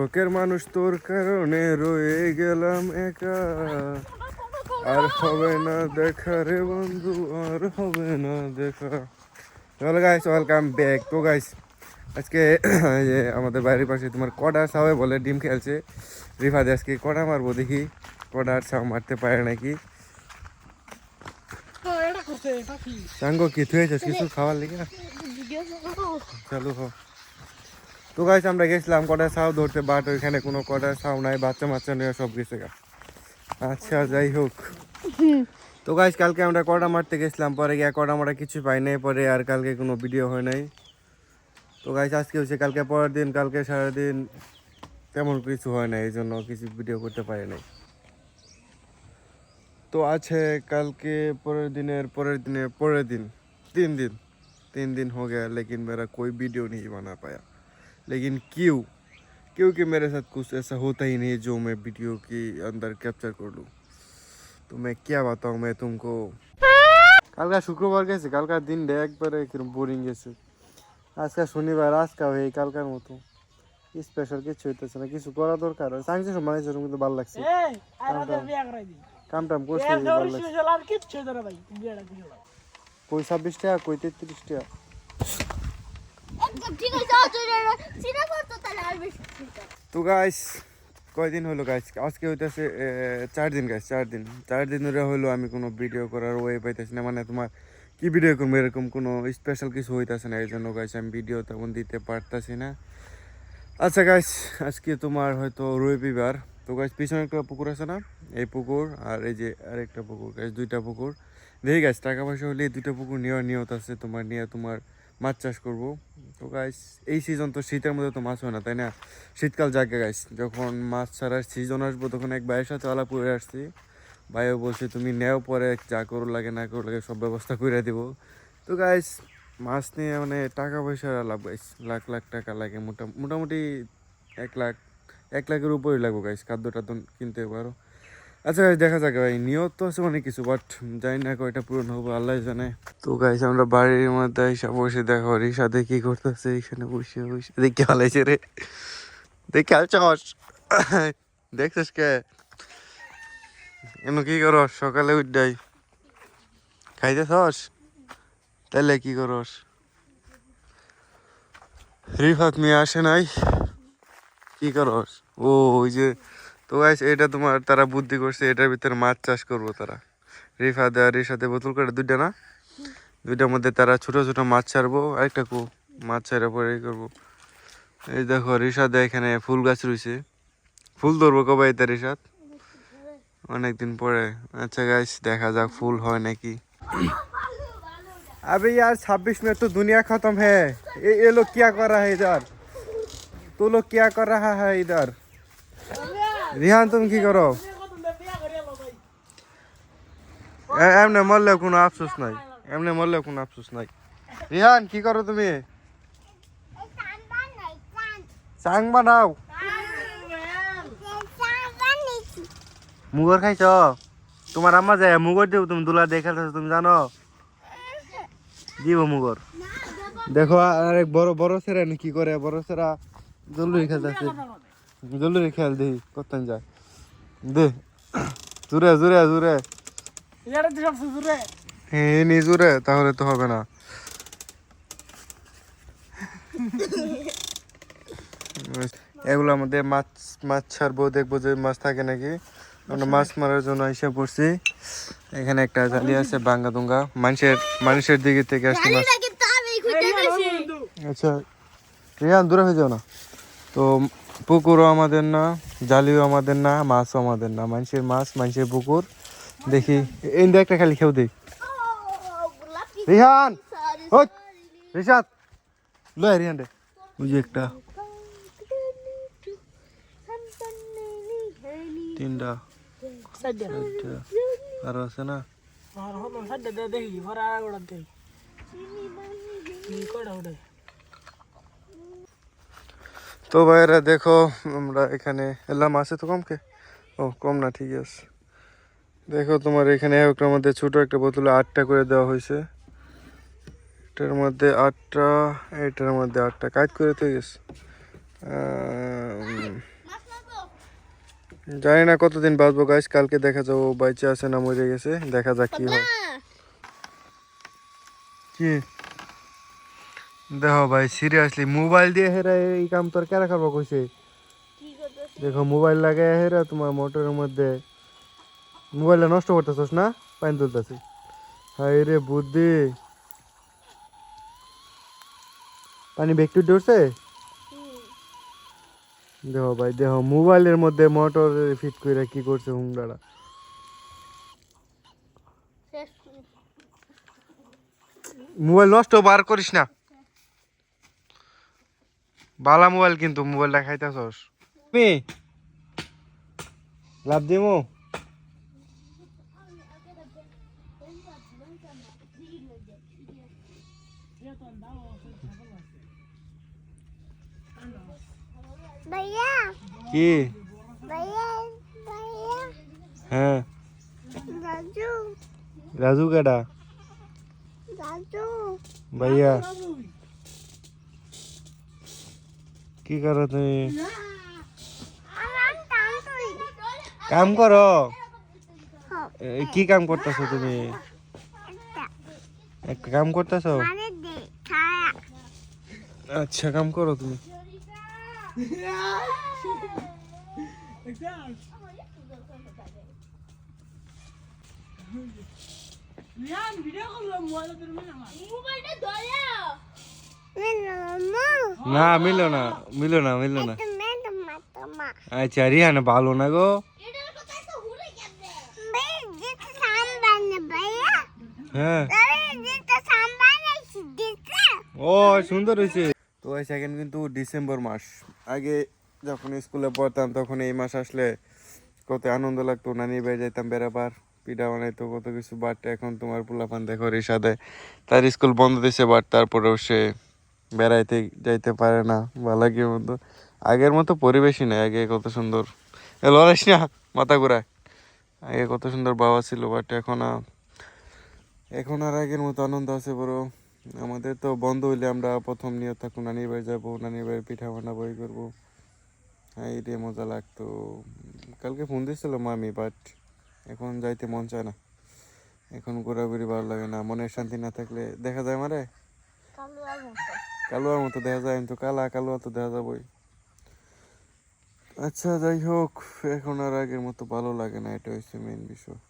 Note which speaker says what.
Speaker 1: শোকের মানুষ তোর কারণে রয়ে গেলাম একা। আর হবে না দেখা রে বন্ধু আর হবে না দেখা। চলো গাইস ওয়েলকাম ব্যাক তো গাইস আজকে যে আমাদের বাড়ির পাশে তোমার কডা সাবে বলে ডিম খেলছে। রিফাদে আজকে কডা মারবো দেখি কডা আর সাও মারতে পারে নাকি? চাঙ্গো কি থুয়েছিস? কিছু খাওয়ার লেগে? চালু হ তো গাইস আমরা গেছিলাম কটা সাও ধরতে বাট ওইখানে কোনো কটা সাও নাই বাচ্চা মাচ্চা নিয়ে সব গেছে গা আচ্ছা যাই হোক তো গাইস কালকে আমরা কটা মারতে গেছিলাম পরে গিয়ে কটা মারা কিছু পাই নাই পরে আর কালকে কোনো ভিডিও হয় নাই তো গাইস আজকে হচ্ছে কালকে পরের দিন কালকে সারাদিন তেমন কিছু হয় না এই জন্য কিছু ভিডিও করতে পারি নাই তো আছে কালকে পরের দিনের পরের দিনের পরের दिन तीन दिन तीन दिन हो गया लेकिन मेरा कोई वीडियो नहीं बना पाया लेकिन क्यों क्योंकि मेरे साथ कुछ ऐसा होता ही नहीं जो मैं वीडियो के अंदर कैप्चर कर लूँ तो मैं क्या बताऊँ मैं तुमको কালকা শুক্রবার গেছে কালকার দিনটা একবারে কিরম বোরিং গেছে আজকে শনিবার আজকে এই কালকার মতো স্পেশাল কিছু হইতেছে না কিছু করা দরকার সাংসে সময় সেরকম কিন্তু ভালো লাগছে কাম টাম করছে ভালো লাগছে কই ছাব্বিশ টাকা কই তেত্রিশ টাকা তো গাইস কয়দিন হলো গাইস আজকে হইতেছে চার দিন গাইস চার দিন। চার দিন ধরে হলো আমি কোনো ভিডিও করার ওয়ে পাইতেছি না। মানে তোমার কি ভিডিও করব? এরকম কোনো স্পেশাল কিছু হইতেছে না। এই জন্য গাইস আমি ভিডিও তেমন দিতে পারতাছি না। আচ্ছা গাইস আজকে তোমার হয়তো রবিবার তো গাইস পিছনে একটা পুকুর আছে না? এই পুকুর আর এই যে আরেকটা পুকুর গাইস দুইটা পুকুর। দেখি গাইস টাকা পয়সা হলে এই দুইটা পুকুর নেওয়ার নিয়ত আছে। তোমার নিয়ে তোমার মাছ চাষ করব। তো গাইস এই সিজন তো শীতের মধ্যে তো মাছ হয় না, তাই না? শীতকাল জাগে গাইস যখন মাছ ছাড়ার সিজন আসব, তখন এক ভাইয়ের সাথে আলাপ করে আসছি। ভাইও বলছে, তুমি নেও পরে, যা করো লাগে, না করো লাগে, সব ব্যবস্থা করে দিব। তো গাইস মাছ নিয়ে মানে টাকা পয়সা লাভ গাইস লাখ লাখ টাকা লাগে মোটা, মোটামুটি এক লাখ, এক লাখের উপরে লাগবো গাইস খাদ্য টাদ্য কিনতে পারো। আচ্ছা দেখা যাক ভাই। নিয়ত তো আছে অনেক কিছু বাট জানি না কয়টা পূরণ হব, আল্লাহ জানে। তো গাইস আমরা বাড়ির মধ্যে এসে বসে দেখো রিসাদে কি করতেছে, এখানে বসে বসে। দেখে হালাইছে রে? দেখে হালছস দেখছিস কে? এমন কি করস? সকালে উঠাই খাইতেছস? তাহলে কি করস? রিফাত মেয়ে আসে নাই। কি করস? ও, ওই যে তো গাইস এটা তোমার তারা বুদ্ধি করছে এটার ভিতরে মাছ চাষ করবো তারা রিফাত আর রিসাতে বোতল করে দুইটা না দুইটার মধ্যে তারা ছোট ছোট মাছ ছাড়বো আরেকটা কু মাছ ছাড়া পরে এই করবো এই দেখো রিসাদে এখানে ফুল গাছ রয়েছে ফুল ধরবো কবে এটা রিসাদ অনেকদিন পরে আচ্ছা গাইস দেখা যাক ফুল হয় নাকি अबे यार 26 में तो दुनिया खत्म है ये ये लोग क्या कर रहा है इधर तू लोग क्या कर रहा है इधर রিহান, তুমি কি করো? এমনে মরলে কোনো আফসোস নাই। এমনে মরলে কোনো আফসোস নাই। রিহান, কি করো তুমি? চাং বানাও। মুগর খাইছ? তোমার আম্মা যায়, মুগর দেব, তুমি দুলা দেখে তুমি জানো? দিব মুগর। দেখো আর এক বড় বড় সেরা কি করে? বড় সেরা জলদি খেলতেছে। জলদি খেয়াল দেই করতেন যায়। দে। জুড়ে জুড়ে জুড়ে। হ্যাঁ নি জুড়ে তাহলে তো হবে না। এগুলো আমাদের মাছ মাছ ছাড়বো দেখব যে মাছ থাকে নাকি। আমরা মাছ মারার জন্য এসে পড়ছি। এখানে একটা জালি আছে বাঙ্গা দুঙ্গা। মানুষের মানুষের দিকে থেকে আসছে মাছ। আচ্ছা রিয়ান দূরে হয়ে যাও না। তো পুকুরও আমাদের না, জালিও আমাদের না, মাছও আমাদের না। মানুষের মাছ, মানুষের পুকুর। দেখি, এই একটা খালি খেউ দেই রিহান! রিশাদ! লয় রিহান রে যে একটা। তিনটা। আরও আছে না? তো ভাইরা দেখো আমরা এখানে এলাম। আছে তো কমকে? ও কম না ঠিক আছে। দেখো তোমার এখানে একটার মধ্যে ছোট একটা বোতলে আটটা করে দেওয়া হয়েছে। এটার মধ্যে আটটা এটার মধ্যে আটটা। কাজ করে তো গেছে। জানি না কতদিন বাঁচবো গাইস কালকে দেখা যাব। বাইচে আছে না মরে গেছে দেখা যাক কি হয়। কি? দেখো ভাই সিরিয়াসলি মোবাইল দিয়ে হেরা এই কাম তোর কেরা করব কইছে? দেখো মোবাইল লাগাই হেরা তোমার মোটরের মধ্যে। মোবাইলটা নষ্ট করতেছস না? পানি তুলতেছি। হাই রে বুদ্ধি। পানি ব্যক্তি ধরছে? দেখো ভাই দেখো মোবাইলের মধ্যে মোটর ফিট করে কি করছে
Speaker 2: শেষ।
Speaker 1: মোবাইল নষ্ট বার করিস না। বালা মোবাইল কিন্তু মোবাইলটা খাইতেছস। তুমি? লাভ দিমু? কি? হ্যাঁ।
Speaker 2: রাজু।
Speaker 1: রাজু কেডা?
Speaker 2: রাজু।
Speaker 1: ভাইয়া। কি করো তুমি? কাম করো। কি কাম করতেছো তুমি? কাম করতেছো?
Speaker 2: মানে
Speaker 1: আচ্ছা কাম করো তুমি।
Speaker 2: মোবাইলটা ধরে। মেলো
Speaker 1: না মিলো না মিলো না মিলো না আচ্ছা রিহানা ভালো না গো হ্যাঁ ও সুন্দর হয়েছে তো সেকেন্ড কিন্তু ডিসেম্বর মাস। আগে যখন স্কুলে পড়তাম তখন এই মাস আসলে কত আনন্দ লাগতো। নানি বাড়ি যাইতাম বেড়াবার পিঠা বানাইতো কত কিছু। বাট এখন তোমার পোলাপান দেখো রিসাদে তার স্কুল বন্ধ দিছে বাট তারপরেও সে বেড়াইতে যাইতে পারে না। বা লাগে মতো আগের মতো পরিবেশই নাই। আগে কত সুন্দর। লড়াইস না, মাথা ঘুরায়। আগে কত সুন্দর বাবা ছিল বাট এখন এখন আর আগের মতো আনন্দ আছে বড় আমাদের তো বন্ধ হইলে আমরা প্রথম নিয়ে থাকুন নানির বাড়ি যাব, নানির বাড়ি পিঠা বানাবো এই করব। হ্যাঁ এই দিয়ে মজা লাগতো। কালকে ফোন দিয়েছিল মামি বাট এখন যাইতে মন চায় না। এখন ঘোরাঘুরি ভালো লাগে না। মনের শান্তি না থাকলে দেখা যায় মারে। কালুয়ার মতো দেখা যায় তো কালা কালো তো দেখা যাবই। আচ্ছা যাই হোক, এখন আর আগের মতো ভালো লাগে না এটা হচ্ছে মেন বিষয়।